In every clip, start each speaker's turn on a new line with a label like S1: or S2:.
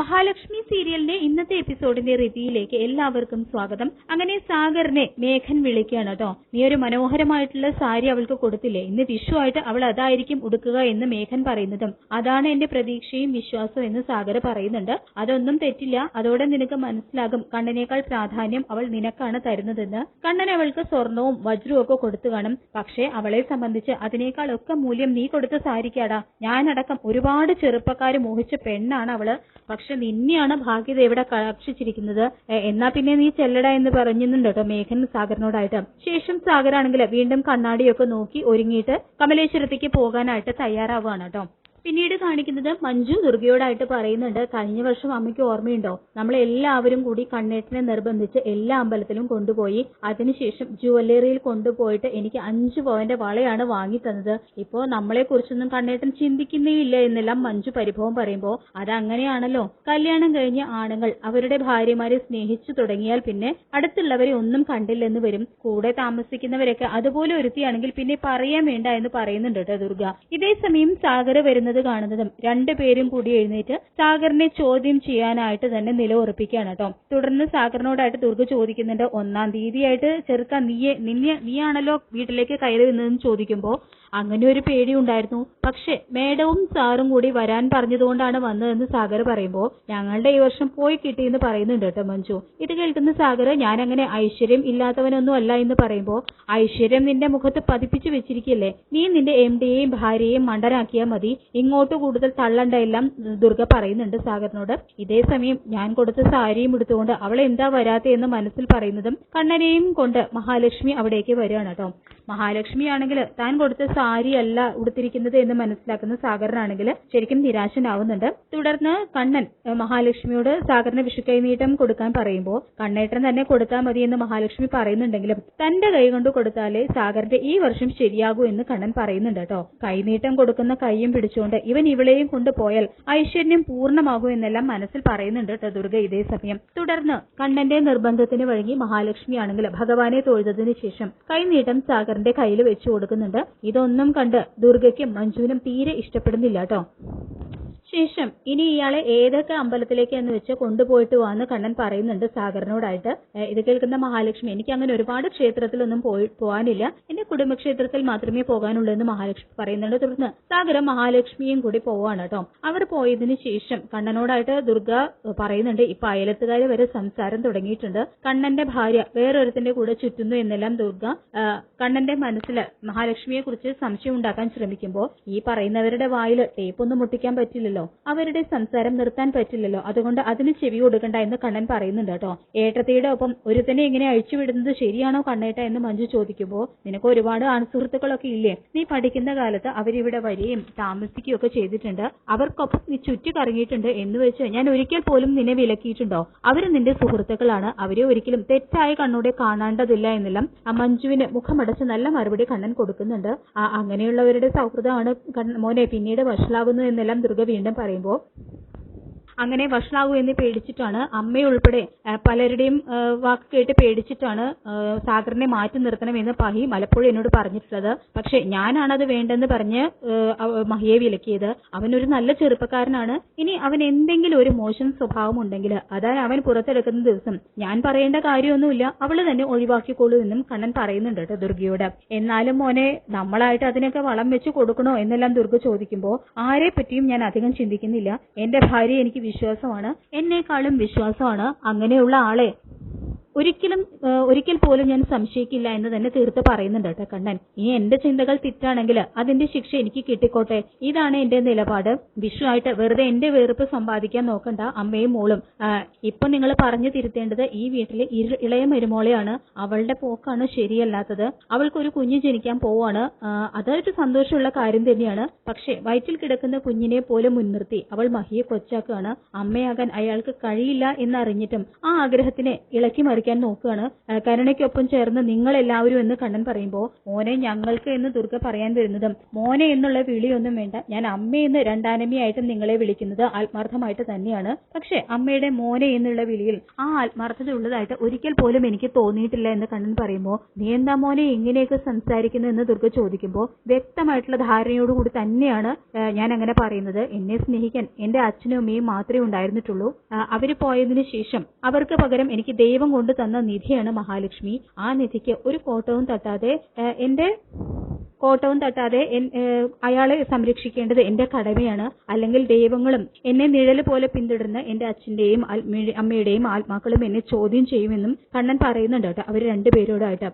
S1: മഹാലക്ഷ്മി സീരിയലിന്റെ ഇന്നത്തെ എപ്പിസോഡിന്റെ റിവ്യൂയിലേക്ക് എല്ലാവർക്കും സ്വാഗതം. അങ്ങനെ സാഗറിനെ മേഘൻ വിളിക്കുകയാണ് കേട്ടോ. നീ ഒരു മനോഹരമായിട്ടുള്ള സാരി അവൾക്ക് കൊടുത്തില്ലേ? ഇന്ന് വിഷു ആയിട്ട് അവൾ അതായിരിക്കും ഉടുക്കുക എന്ന് മേഘൻ പറയുന്നതും അതാണ് എന്റെ പ്രതീക്ഷയും വിശ്വാസവും എന്ന് സാഗർ പറയുന്നുണ്ട്. അതൊന്നും തെറ്റില്ല. അതോടെ നിനക്ക് മനസ്സിലാകും കണ്ണനേക്കാൾ പ്രാധാന്യം അവൾ നിനക്കാണ് തരുന്നതെന്ന്. കണ്ണൻ അവൾക്ക് സ്വർണവും വജ്രവും ഒക്കെ കൊടുത്തു കാണും. പക്ഷേ അവളെ സംബന്ധിച്ച് അതിനേക്കാൾ ഒക്കെ മൂല്യം നീ കൊടുത്ത സാരിക്കാടാ. ഞാനടക്കം ഒരുപാട് ചെറുപ്പക്കാർ മോഹിച്ച പെണ്ണാണ് അവൾ. പക്ഷെ നിന്നെയാണ് ഭാഗ്യത ഇവിടെ കടാക്ഷിച്ചിരിക്കുന്നത് എന്നാ പിന്നെ നീ ചെല്ലട എന്ന് പറഞ്ഞിരുന്നുണ്ട് കേട്ടോ മേഘൻ സാഗറിനോടായിട്ട്. ശേഷം സാഗറാണെങ്കിൽ വീണ്ടും കണ്ണാടിയൊക്കെ നോക്കി ഒരുങ്ങിയിട്ട് കമലേശ്വരത്തേക്ക് പോകാനായിട്ട് തയ്യാറാവുകയാണ് കേട്ടോ പിന്നീട് കാണിക്കുന്നത് മഞ്ജു ദുർഗയോടായിട്ട് പറയുന്നുണ്ട്. കഴിഞ്ഞ വർഷം അമ്മയ്ക്ക് ഓർമ്മയുണ്ടോ? നമ്മൾ എല്ലാവരും കൂടി കണ്ണേട്ടനെ നിർബന്ധിച്ച് എല്ലാ അമ്പലത്തിലും കൊണ്ടുപോയി. അതിനുശേഷം ജുവല്ലറിയിൽ കൊണ്ടുപോയിട്ട് എനിക്ക് അഞ്ചു പവന്റെ വളയാണ് വാങ്ങി തന്നത് ഇപ്പോ നമ്മളെ കുറിച്ചൊന്നും കണ്ണേട്ടൻ ചിന്തിക്കുന്നേയില്ല എന്നെല്ലാം മഞ്ജു പരിഭവം പറയുമ്പോ അതങ്ങനെയാണല്ലോ. കല്യാണം കഴിഞ്ഞ ആണുങ്ങൾ അവരുടെ ഭാര്യമാരെ സ്നേഹിച്ചു തുടങ്ങിയാൽ പിന്നെ അടുത്തുള്ളവരെ ഒന്നും കണ്ടില്ലെന്ന് വരും. കൂടെ താമസിക്കുന്നവരൊക്കെ അതുപോലെ ഒരുത്തിയാണെങ്കിൽ പിന്നെ പറയാൻ വേണ്ട എന്ന് പറയുന്നുണ്ട് കേട്ടോ ദുർഗ. ഇതേ സമയം സാഗര വരുന്നത് കാണുന്നതും രണ്ടുപേരും കൂടി എഴുന്നേറ്റ് സാഗറിനെ ചോദ്യം ചെയ്യാനായിട്ട് തന്നെ നിലയുറപ്പിക്കുകയാണ് കേട്ടോ. തുടർന്ന് സാഗറിനോടായിട്ട് ദുർഗ ചോദിക്കുന്നുണ്ട് ഒന്നാം തീയതിയായിട്ട് ചെറുക്ക നീയെ നിന്നെ നീയാണല്ലോ വീട്ടിലേക്ക് കയറി വന്നതെന്ന് ചോദിക്കുമ്പോ അങ്ങനെ ഒരു പേടി ഉണ്ടായിരുന്നു. പക്ഷെ മേഡവും സാറും കൂടി വരാൻ പറഞ്ഞതുകൊണ്ടാണ് വന്നതെന്ന് സാഗർ പറയുമ്പോ ഞങ്ങളുടെ ഈ വർഷം പോയി കിട്ടിയെന്ന് പറയുന്നുണ്ട് കേട്ടോ മഞ്ജു. ഇത് കേൾക്കുന്ന സാഗർ ഞാൻ അങ്ങനെ ഐശ്വര്യം ഇല്ലാത്തവനൊന്നും അല്ല എന്ന് പറയുമ്പോ ഐശ്വര്യം നിന്റെ മുഖത്ത് പതിപ്പിച്ചു വെച്ചിരിക്കല്ലേ? നീ നിന്റെ എം ഡിയെയും ഭാര്യയെയും മണ്ടനാക്കിയാൽ മതി. ഇങ്ങോട്ട് കൂടുതൽ തള്ളണ്ട എല്ലാം ദുർഗ പറയുന്നുണ്ട് സാഗറിനോട്. ഇതേ സമയം ഞാൻ കൊടുത്ത സാരിയും എടുത്തുകൊണ്ട് അവൾ എന്താ വരാത്തെ എന്ന് മനസ്സിൽ പറയുന്നതും കണ്ണനെയും കൊണ്ട് മഹാലക്ഷ്മി അവിടേക്ക് വരികയാണ് കേട്ടോ. മഹാലക്ഷ്മി ആണെങ്കിൽ താൻ കൊടുത്ത സാരി അല്ല ഉടുത്തിരിക്കുന്നത് എന്ന് മനസ്സിലാക്കുന്ന സാഗറിനാണെങ്കിൽ ശരിക്കും നിരാശനാവുന്നുണ്ട്. തുടർന്ന് കണ്ണൻ മഹാലക്ഷ്മിയോട് സാഗറിന് വിഷു കൈനീട്ടം കൊടുക്കാൻ പറയുമ്പോൾ കണ്ണേട്ടൻ തന്നെ കൊടുത്താൽ മതി എന്ന് മഹാലക്ഷ്മി പറയുന്നുണ്ടെങ്കിലും തന്റെ കൈ കൊണ്ട് കൊടുത്താലേ സാഗറിന്റെ ഈ വർഷം ശരിയാകൂ എന്ന് കണ്ണൻ പറയുന്നുണ്ട് കേട്ടോ. കൈനീട്ടം കൊടുക്കുന്ന കൈയും പിടിച്ചുകൊണ്ട് ഇവൻ ഇവളെയും കൊണ്ടുപോയാൽ ഐശ്വര്യം പൂർണമാകും എന്നെല്ലാം മനസ്സിൽ പറയുന്നുണ്ട് കേട്ടോ ദുർഗ ഇതേ സമയം. തുടർന്ന് കണ്ണന്റെ നിർബന്ധത്തിന് വഴങ്ങി മഹാലക്ഷ്മി ആണെങ്കിൽ ഭഗവാനെ തൊഴുതതിനു ശേഷം കൈനീട്ടം സാഗറിന്റെ കയ്യിൽ വെച്ചു കൊടുക്കുന്നുണ്ട്. ഇതൊന്നും കണ്ട് ദുർഗയ്ക്കും മഞ്ജുവിനും തീരെ ഇഷ്ടപ്പെടുന്നില്ല കേട്ടോ ശേഷം ഇനി ഇയാളെ ഏതൊക്കെ അമ്പലത്തിലേക്ക് എന്ന് വെച്ച് കൊണ്ടുപോയിട്ട് വാന്ന് കണ്ണൻ പറയുന്നുണ്ട് സാഗറിനോടായിട്ട്. ഇത് കേൾക്കുന്ന മഹാലക്ഷ്മി എനിക്ക് അങ്ങനെ ഒരുപാട് ക്ഷേത്രത്തിലൊന്നും പോയി പോകാനില്ല എന്റെ കുടുംബക്ഷേത്രത്തിൽ മാത്രമേ പോകാനുള്ളൂ എന്ന് മഹാലക്ഷ്മി പറയുന്നുണ്ട്. തുടർന്ന് സാഗരം മഹാലക്ഷ്മിയും കൂടി പോവാണ് കേട്ടോ. അവർ പോയതിനു ശേഷം കണ്ണനോടായിട്ട് ദുർഗ പറയുന്നുണ്ട് ഇപ്പൊ അയലത്തുകാര് വരെ സംസാരം തുടങ്ങിയിട്ടുണ്ട്. കണ്ണന്റെ ഭാര്യ വേറൊരുത്തിന്റെ കൂടെ ചുറ്റുന്നു എന്നെല്ലാം ദുർഗ കണ്ണന്റെ മനസ്സിൽ മഹാലക്ഷ്മിയെ കുറിച്ച് സംശയം ഉണ്ടാക്കാൻ ശ്രമിക്കുമ്പോൾ ഈ പറയുന്നവരുടെ വായിൽ ടേപ്പ് ഒന്നും മുട്ടിക്കാൻ പറ്റില്ലല്ലോ. അവരുടെ സംസാരം നിർത്താൻ പറ്റില്ലല്ലോ. അതുകൊണ്ട് അതിന് ചെവി കൊടുക്കണ്ട എന്ന് കണ്ണൻ പറയുന്നുണ്ട് കേട്ടോ. ഏട്ടത്തിയുടെ ഒപ്പം ഒരുത്തനെ ഇങ്ങനെ അഴിച്ചുവിടുന്നത് ശരിയാണോ കണ്ണേട്ട എന്ന് മഞ്ജു ചോദിക്കുമ്പോൾ നിനക്ക് ഒരുപാട് ആൺസുഹൃത്തുക്കളൊക്കെ ഇല്ലേ? നീ പഠിക്കുന്ന കാലത്ത് അവരിവിടെ വരികയും താമസിക്കുകയൊക്കെ ചെയ്തിട്ടുണ്ട്. അവർക്കൊപ്പം നീ ചുറ്റി കറങ്ങിയിട്ടുണ്ട് എന്ന് വെച്ച് ഞാൻ ഒരിക്കൽ പോലും നിന്നെ വിലക്കിയിട്ടുണ്ടോ? അവർ നിന്റെ സുഹൃത്തുക്കളാണ്. അവരെ ഒരിക്കലും തെറ്റായ കണ്ണൂടെ കാണേണ്ടതില്ല എന്നെല്ലാം ആ മഞ്ജുവിന് മുഖമടച്ച് നല്ല മറുപടി കണ്ണൻ കൊടുക്കുന്നുണ്ട്. ആ അങ്ങനെയുള്ളവരുടെ സൗഹൃദമാണ് മോനെ പിന്നീട് വഷളാകുന്നു എന്നെല്ലാം ദുർഗ വീണ്ടും പറയുമ്പോൾ അങ്ങനെ വഷളാകൂ എന്ന് പേടിച്ചിട്ടാണ് അമ്മയുൾപ്പെടെ പലരുടെയും വാക്ക് കേട്ട് പേടിച്ചിട്ടാണ് സാഗറിനെ മാറ്റി നിർത്തണമെന്ന് പഹി മലപ്പുഴ എന്നോട് പറഞ്ഞിട്ടുള്ളത്. പക്ഷെ ഞാനാണത് വേണ്ടെന്ന് പറഞ്ഞ് മഹിയെ വിലക്കിയത്. അവനൊരു നല്ല ചെറുപ്പക്കാരനാണ്. ഇനി അവൻ എന്തെങ്കിലും ഒരു മോശം സ്വഭാവം ഉണ്ടെങ്കിൽ അതാണ് അവൻ പുറത്തെടുക്കുന്ന ദിവസം. ഞാൻ പറയേണ്ട കാര്യമൊന്നുമില്ല. അവൾ തന്നെ ഒഴിവാക്കിക്കോളൂ എന്നും കണ്ണൻ പറയുന്നുണ്ട് കേട്ടോ ദുർഗയോട്. എന്നാലും മോനെ നമ്മളായിട്ട് അതിനൊക്കെ വളം വെച്ച് കൊടുക്കണോ എന്നെല്ലാം ദുർഗ ചോദിക്കുമ്പോൾ ആരെ പറ്റിയും ഞാൻ അധികം ചിന്തിക്കുന്നില്ല. എന്റെ ഭാര്യ എനിക്ക് വിശ്വാസമാണ്. എന്നെക്കാളും വിശ്വാസമാണ് അങ്ങനെയുള്ള ആളെ ഒരിക്കലും ഒരിക്കൽ പോലും ഞാൻ സംശയിക്കില്ല എന്ന് തന്നെ തീർത്ത് പറയുന്നുണ്ട് കേട്ടോ കണ്ണൻ. ഇനി എന്റെ ചിന്തകൾ തെറ്റാണെങ്കിൽ അതിന്റെ ശിക്ഷ എനിക്ക് കിട്ടിക്കോട്ടെ. ഇതാണ് എന്റെ നിലപാട്. വിഷുവായിട്ട് വെറുതെ എന്റെ വെറുപ്പ് സമ്പാദിക്കാൻ നോക്കണ്ട അമ്മയും മോളും. ഇപ്പൊ നിങ്ങൾ പറഞ്ഞു തിരുത്തേണ്ടത് ഈ വീട്ടിലെ ഇളയ മരുമോളെയാണ്. അവളുടെ പോക്കാണ് ശരിയല്ലാത്തത്. അവൾക്ക് ഒരു കുഞ്ഞ് ജനിക്കാൻ പോവാണ്. അതൊരു സന്തോഷമുള്ള കാര്യം തന്നെയാണ്. പക്ഷേ വയറ്റിൽ കിടക്കുന്ന കുഞ്ഞിനെ പോലെ മുൻനിർത്തി അവൾ മഹിയെ കൊച്ചാക്കുകയാണ്. അമ്മയാകാൻ അയാൾക്ക് കഴിയില്ല എന്നറിഞ്ഞിട്ടും ആ ആഗ്രഹത്തിനെ ഇളക്കി സംസാരിക്കാൻ നോക്കുകയാണ്. കരുണയ്ക്കൊപ്പം ചേർന്ന് നിങ്ങൾ എല്ലാവരും എന്ന് കണ്ണൻ പറയുമ്പോൾ മോനെ ഞങ്ങൾക്ക് എന്ന് ദുർഗ പറയാൻ വരുന്നതും മോനെ എന്നുള്ള വിളിയൊന്നും വേണ്ട. ഞാൻ അമ്മയെന്ന് രണ്ടാനമ്മയായിട്ടും നിങ്ങളെ വിളിക്കുന്നത് ആത്മാർത്ഥമായിട്ട് തന്നെയാണ്. പക്ഷേ അമ്മയുടെ മോനെ എന്നുള്ള വിളിയിൽ ആ ആത്മാർത്ഥത ഉള്ളതായിട്ട് ഒരിക്കൽ പോലും എനിക്ക് തോന്നിയിട്ടില്ല എന്ന് കണ്ണൻ പറയുമ്പോൾ നീ എന്താ മോനെ ഇങ്ങനെയൊക്കെ സംസാരിക്കുന്നു എന്ന് ദുർഗ ചോദിക്കുമ്പോൾ വ്യക്തമായിട്ടുള്ള ധാരണയോടുകൂടി തന്നെയാണ് ഞാൻ അങ്ങനെ പറയുന്നത്. എന്നെ സ്നേഹിക്കാൻ എന്റെ അച്ഛനും അമ്മയും മാത്രമേ ഉണ്ടായിരുന്നിട്ടുള്ളൂ. അവർ പോയതിനു ശേഷം അവർക്ക് പകരം എനിക്ക് ദൈവം കൊണ്ട് തന്ന നിധിയാണ് മഹാലക്ഷ്മി. ആ നിധിക്ക് ഒരു കോട്ടവും തട്ടാതെ എന്റെ കോട്ടവും തട്ടാതെ അയാളെ സംരക്ഷിക്കേണ്ടത് എന്റെ കടമയാണ്. അല്ലെങ്കിൽ ദൈവങ്ങളും എന്നെ നിഴൽ പോലെ പിന്തുടർന്ന് എന്റെ അച്ഛന്റെയും അമ്മയുടെയും ആത്മാക്കളും എന്നെ ചോദ്യം ചെയ്യുമെന്നും കണ്ണൻ പറയുന്നുണ്ട് കേട്ടോ. അവർ രണ്ടുപേരോടായിട്ട്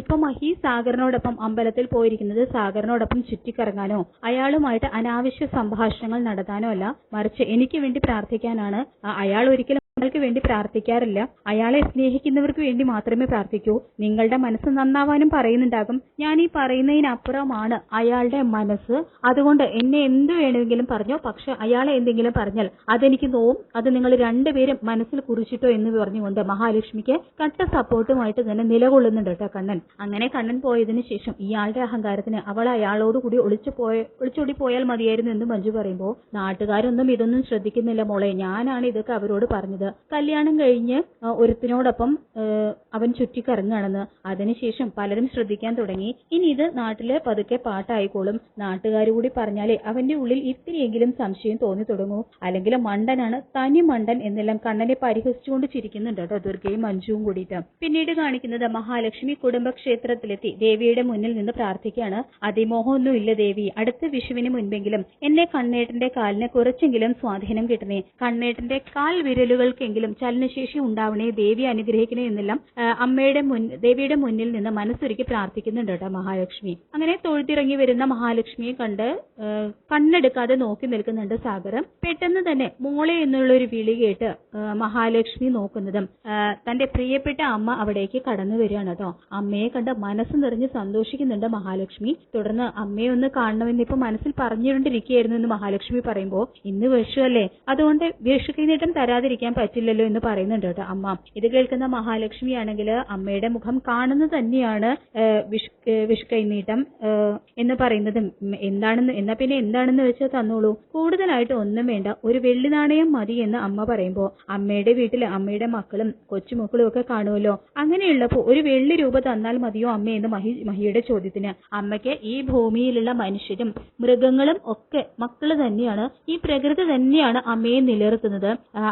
S1: ഇപ്പൊ മഹി സാഗറിനോടൊപ്പം അമ്പലത്തിൽ പോയിരിക്കുന്നത് സാഗറിനോടൊപ്പം ചുറ്റിക്കറങ്ങാനോ അയാളുമായിട്ട് അനാവശ്യ സംഭാഷണങ്ങൾ നടത്താനോ അല്ല മറിച്ച് എനിക്ക് വേണ്ടി പ്രാർത്ഥിക്കാനാണ്. അയാൾ ഒരിക്കലും നിങ്ങൾക്ക് വേണ്ടി പ്രാർത്ഥിക്കാറില്ല. അയാളെ സ്നേഹിക്കുന്നവർക്ക് വേണ്ടി മാത്രമേ പ്രാർത്ഥിക്കൂ. നിങ്ങളുടെ മനസ്സ് നന്നാവാനും പറയുന്നുണ്ടാകും. ഞാൻ ഈ പറയുന്നതിനപ്പുറമാണ് അയാളുടെ മനസ്സ്. അതുകൊണ്ട് എന്നെ എന്ത് വേണമെങ്കിലും പറഞ്ഞോ. പക്ഷെ അയാളെ എന്തെങ്കിലും പറഞ്ഞാൽ അതെനിക്ക് നോവും. അത് നിങ്ങൾ രണ്ടുപേരും മനസ്സിൽ കുറിച്ചിട്ടോ എന്ന് പറഞ്ഞുകൊണ്ട് മഹാലക്ഷ്മിക്ക് കട്ട സപ്പോർട്ടുമായിട്ട് തന്നെ നിലകൊള്ളുന്നുണ്ട് കേട്ടോ കണ്ണൻ. അങ്ങനെ കണ്ണൻ പോയതിനു ശേഷം ഇയാളുടെ അഹങ്കാരത്തിന് അവൾ അയാളോട് കൂടി ഒളിച്ചു പോയ ഒളിച്ചോടി പോയാൽ മതിയായിരുന്നു എന്ന് മഞ്ജു പറയുമ്പോൾ നാട്ടുകാരൊന്നും ഇതൊന്നും ശ്രദ്ധിക്കുന്നില്ല മോളെ. ഞാനാണ് ഇതൊക്കെ അവരോട് പറഞ്ഞത്. കല്യാണം കഴിഞ്ഞ് ഒരുത്തിനോടൊപ്പം അവൻ ചുറ്റിക്കറങ്ങുകയാണെന്ന് അതിനുശേഷം പലരും ശ്രദ്ധിക്കാൻ തുടങ്ങി. ഇനി ഇത് നാട്ടിൽ പതുക്കെ പാട്ടായിക്കോളും. നാട്ടുകാർ കൂടി പറഞ്ഞാലേ അവന്റെ ഉള്ളിൽ ഇത്തിരിയെങ്കിലും സംശയം തോന്നി തുടങ്ങൂ. അല്ലെങ്കിൽ മണ്ടനാണ് തനി മണ്ടൻ എന്നെല്ലാം കണ്ണനെ പരിഹസിച്ചുകൊണ്ട് ചിരിക്കുന്നുണ്ട് കേട്ടോ ദുർഗയും മഞ്ജുവും കൂടിയിട്ട്. പിന്നീട് കാണിക്കുന്നത് മഹാലക്ഷ്മി കുടുംബക്ഷേത്രത്തിലെത്തി ദേവിയുടെ മുന്നിൽ നിന്ന് പ്രാർത്ഥിക്കുകയാണ്. അതിമോഹമൊന്നും ഇല്ല ദേവി. അടുത്ത വിഷുവിന് മുൻപെങ്കിലും എന്നെ കണ്ണേട്ടന്റെ കാലിന് കുറച്ചെങ്കിലും സ്വാധീനം കിട്ടണേ. കണ്ണേട്ടന്റെ കാൽ വിരലുകൾക്കെങ്കിലും ചലനശേഷി ഉണ്ടാവണേ ദേവി അനുഗ്രഹിക്കണേ എന്നെല്ലാം അമ്മയുടെ മുൻ ദേവിയുടെ മുന്നിൽ നിന്ന് മനസ്സൊരുക്കി പ്രാർത്ഥിക്കുന്നുണ്ട് കേട്ടോ മഹാലക്ഷ്മി. അങ്ങനെ തൊഴുത്തിറങ്ങി വരുന്ന മഹാലക്ഷ്മിയെ കണ്ട് കണ്ണെടുക്കാതെ നോക്കി നിൽക്കുന്നുണ്ട് സാഗരം. പെട്ടെന്ന് തന്നെ മോളെ എന്നുള്ള ഒരു വിളി കേട്ട് മഹാലക്ഷ്മി നോക്കുന്നതും. തന്റെ പ്രിയപ്പെട്ട അമ്മ അവിടേക്ക് കടന്നു വരികയാണ് കേട്ടോ. അമ്മയെ കണ്ട് മനസ്സ് നിറഞ്ഞ് സന്തോഷിക്കുന്നുണ്ട് മഹാലക്ഷ്മി. തുടർന്ന് അമ്മയെ ഒന്ന് കാണണമെന്ന് ഇപ്പൊ മനസ്സിൽ പറഞ്ഞുകൊണ്ടിരിക്കുകയായിരുന്നു എന്ന് മഹാലക്ഷ്മി പറയുമ്പോൾ ഇന്ന് വിഷു അല്ലേ അതുകൊണ്ട് വിഷു കൈനീട്ടം തരാതിരിക്കാൻ പറ്റില്ലല്ലോ എന്ന് പറയുന്നുണ്ട് കേട്ടോ അമ്മ. ഇത് കേൾക്കുന്ന മഹാലക്ഷ്മി ആണെങ്കിൽ അമ്മയുടെ മുഖം കാണുന്നത് തന്നെയാണ് വിഷ് കൈനീട്ടം എന്ന് പറയുന്നത്. എന്താണെന്ന് എന്നാ പിന്നെ എന്താണെന്ന് വെച്ചാൽ തന്നോളൂ. കൂടുതലായിട്ട് ഒന്നും വേണ്ട. ഒരു വെള്ളി നാണയം മതി എന്ന് അമ്മ പറയുമ്പോൾ അമ്മയുടെ വീട്ടിൽ അമ്മയുടെ മക്കളും കൊച്ചുമക്കളും ഒക്കെ കാണുമല്ലോ. അങ്ങനെയുള്ളപ്പോൾ ഒരു വെള്ളി രൂപ തന്നാൽ മതിയോ അമ്മ എന്ന് മഹി മഹിയുടെ ചോദ്യത്തിന്. അമ്മയ്ക്ക് ഈ ഭൂമിയിലുള്ള മനുഷ്യരും മൃഗങ്ങളും ഒക്കെ മക്കൾ തന്നെയാണ്. ഈ പ്രകൃതി തന്നെയാണ് അമ്മയെ നിലനിർത്തുന്നത്. ആ,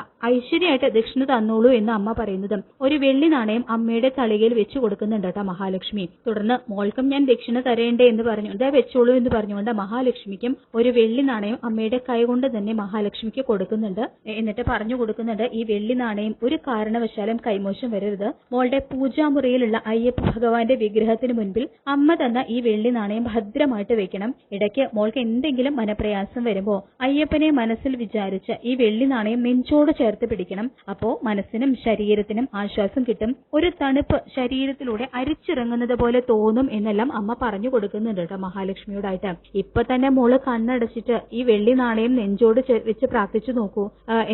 S1: ഐശ്വര്യമായിട്ട് ദക്ഷിണ തന്നോളൂ എന്ന് അമ്മ പറയുന്നതും ഒരു വെള്ളി നാണയം അമ്മയുടെ തളികയിൽ വെച്ചു കേട്ടോ മഹാലക്ഷ്മി. തുടർന്ന് മോൾക്കും ഞാൻ ദക്ഷിണ തരേണ്ടേ എന്ന് പറഞ്ഞു ഇതാ വെച്ചോളൂ എന്ന് പറഞ്ഞുകൊണ്ട് മഹാലക്ഷ്മിക്കും ഒരു വെള്ളി നാണയം അമ്മയുടെ കൈകൊണ്ട് തന്നെ മഹാലക്ഷ്മിക്ക് കൊടുക്കുന്നുണ്ട്. എന്നിട്ട് പറഞ്ഞു കൊടുക്കുന്നുണ്ട് ഈ വെള്ളി നാണയം ഒരു കാരണവശാലും കൈമോശം വരരുത്. മോളുടെ പൂജാമുറിയിലുള്ള അയ്യപ്പ ഭഗവാന്റെ വിഗ്രഹത്തിന് മുൻപിൽ അമ്മ തന്ന ഈ വെള്ളി നാണയം ഭദ്രമായിട്ട് വെക്കണം. ഇടയ്ക്ക് മോൾക്ക് എന്തെങ്കിലും മനപ്രയാസം വരുമ്പോ അയ്യപ്പനെ മനസ്സിൽ വിചാരിച്ച് ഈ വെള്ളി നാണയം നെഞ്ചോട് ചേർത്ത് പിടിക്കണം. അപ്പോ മനസ്സിനും ശരീരത്തിനും ആശ്വാസം കിട്ടും. ഒരു തണുപ്പ് ശരീരത്തിലൂടെ അരിച്ചിറങ്ങുന്നത് പോലെ തോന്നും എന്നെല്ലാം അമ്മ പറഞ്ഞു കൊടുക്കുന്നുണ്ട് കേട്ടോ മഹാലക്ഷ്മിയോടായിട്ട്. ഇപ്പൊ തന്നെ മോൾ കണ്ണടച്ചിട്ട് ഈ വെള്ളി നാണയം നെഞ്ചോട് വെച്ച് പ്രാർത്ഥിച്ചു നോക്കൂ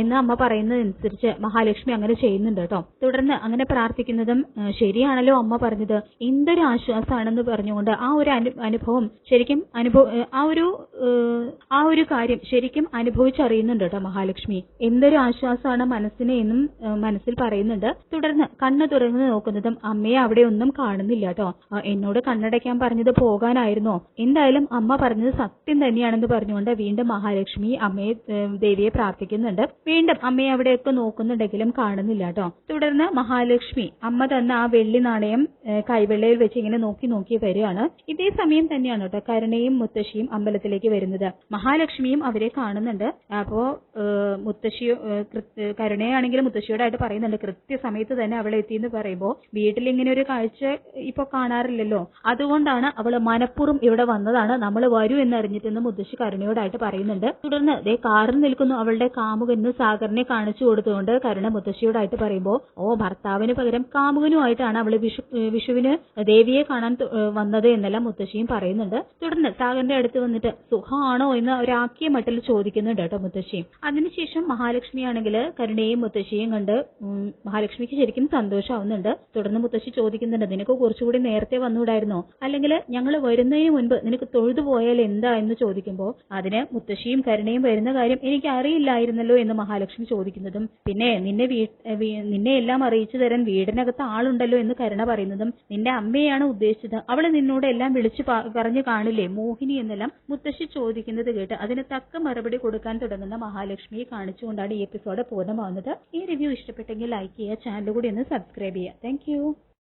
S1: എന്ന് അമ്മ പറയുന്നതനുസരിച്ച് മഹാലക്ഷ്മി അങ്ങനെ ചെയ്യുന്നുണ്ട് കേട്ടോ. തുടർന്ന് അങ്ങനെ പ്രാർത്ഥിക്കുന്നതും ശരിയാണല്ലോ അമ്മ പറഞ്ഞത്. എന്തൊരു ആശ്വാസമാണെന്ന് പറഞ്ഞുകൊണ്ട് ആ ഒരു അനുഭവം ശരിക്കും അനുഭവ ആ ഒരു ആ ഒരു കാര്യം ശരിക്കും അനുഭവിച്ചറിയുന്നുണ്ട് കേട്ടോ മഹാലക്ഷ്മി. എന്തൊരു ആശ്വാസമാണ് മനസ്സിനെ എന്നും മനസ്സിൽ പറയുന്നുണ്ട്. തുടർന്ന് കണ്ണ് തുറന്ന് നോക്കുന്നതും അമ്മയെ അവിടെ ഒന്നും കാണുന്നില്ല കേട്ടോ എന്നോട് കണ്ണടയ്ക്കാൻ പറഞ്ഞത് പോകാനായിരുന്നോ? എന്തായാലും അമ്മ പറഞ്ഞത് സത്യം തന്നെയാണെന്ന് പറഞ്ഞുകൊണ്ട് വീണ്ടും മഹാലക്ഷ്മി അമ്മയെ ദേവിയെ പ്രാർത്ഥിക്കുന്നുണ്ട്. വീണ്ടും അമ്മയെ അവിടെയൊക്കെ നോക്കുന്നുണ്ടെങ്കിലും കാണുന്നില്ല കേട്ടോ തുടർന്ന് മഹാലക്ഷ്മി അമ്മ തന്ന ആ വെള്ളി നാണയം കൈവെള്ളയിൽ വെച്ച് ഇങ്ങനെ നോക്കി നോക്കി വരികയാണ്. ഇതേ സമയം തന്നെയാണ് കേട്ടോ കരുണയും മുത്തശ്ശിയും അമ്പലത്തിലേക്ക് വരുന്നത്. മഹാലക്ഷ്മിയും അവരെ കാണുന്നുണ്ട്. അപ്പോ മുത്തശ്ശിയോ ഏ, കൃത്യ- മുത്തശ്ശിയോട് ആയിട്ട് പറയുന്നുണ്ട്. കൃത്യസമയത്ത് തന്നെ അവൾ എത്തി എന്ന് പറയുമ്പോൾ വീട്ടിൽ ഇങ്ങനെ ഒരു കാഴ്ച ഇപ്പൊ കാണാറില്ലല്ലോ. അതുകൊണ്ടാണ് അവൾ മനഃപൂർവം ഇവിടെ വന്നതാണ്. നമ്മൾ വരൂ എന്ന് അറിഞ്ഞിട്ടെന്ന് മുത്തശ്ശി കരുണയോടായിട്ട് പറയുന്നുണ്ട്. തുടർന്ന് ദേ കാറിൽ നിൽക്കുന്നു അവളുടെ കാമുകെന്ന് സാഗറിനെ കാണിച്ചു കൊടുത്തുകൊണ്ട് കരുണ മുത്തശ്ശിയോടായിട്ട് പറയുമ്പോൾ ഓ ഭർത്താവിന് പകരം കാമുകനുമായിട്ടാണ് അവൾ വിഷു വിഷുവിന് ദേവിയെ കാണാൻ വന്നത് എന്നെല്ലാം മുത്തശ്ശിയും പറയുന്നുണ്ട്. തുടർന്ന് സാഗറിന്റെ അടുത്ത് വന്നിട്ട് സുഖമാണോ എന്ന് ഒരാക്കിയ മട്ടിൽ ചോദിക്കുന്നുണ്ട് കേട്ടോ മുത്തശ്ശി. അതിനുശേഷം മഹാലക്ഷ്മി ആണെങ്കിൽ കരുണയെയും അമ്മയെയും മുത്തശ്ശിയും കണ്ട് മഹാലക്ഷ്മിക്ക് ശരിക്കും സന്തോഷമാവുന്നുണ്ട് തുടർന്ന് മുത്തശ്ശി ചോദിക്കുന്നുണ്ട് നിനക്ക് കുറച്ചുകൂടി നേരത്തെ വന്നുകൂടായിരുന്നോ? അല്ലെങ്കിൽ ഞങ്ങൾ വരുന്നതിന് മുൻപ് നിനക്ക് തൊഴുതു പോയാൽ എന്താ? എന്ന് ചോദിക്കുമ്പോൾ അതിന് മുത്തശ്ശിയും കരുണയും വരുന്ന കാര്യം എനിക്ക് അറിയില്ലായിരുന്നല്ലോ എന്ന് മഹാലക്ഷ്മി ചോദിക്കുന്നതും പിന്നെ നിന്നെ നിന്നെ എല്ലാം അറിയിച്ചു തരാൻ വീടിനകത്ത് ആളുണ്ടല്ലോ എന്ന് കരുണ പറയുന്നതും നിന്റെ അമ്മയാണ് ഉദ്ദേശിച്ചത്. അവൾ നിന്നോട് എല്ലാം വിളിച്ചു പറഞ്ഞു കാണില്ലേ? മോഹിനി എന്നെല്ലാം? മുത്തശ്ശി ചോദിക്കുന്നത് കേട്ട് അതിന് തക്ക മറുപടി കൊടുക്കാൻ തുടങ്ങുന്ന മഹാലക്ഷ്മിയെ കാണിച്ചുകൊണ്ടാണ് ഈ എപ്പിസോഡ് പൂർണമാവുന്നത് ഈ റിവ്യൂ ഇഷ്ടപ്പെട്ടെങ്കിൽ ലൈക്ക് ചെയ്യുക ചാനൽ കൂടി ഒന്ന് സബ്സ്ക്രൈബ് ചെയ്യുക. താങ്ക്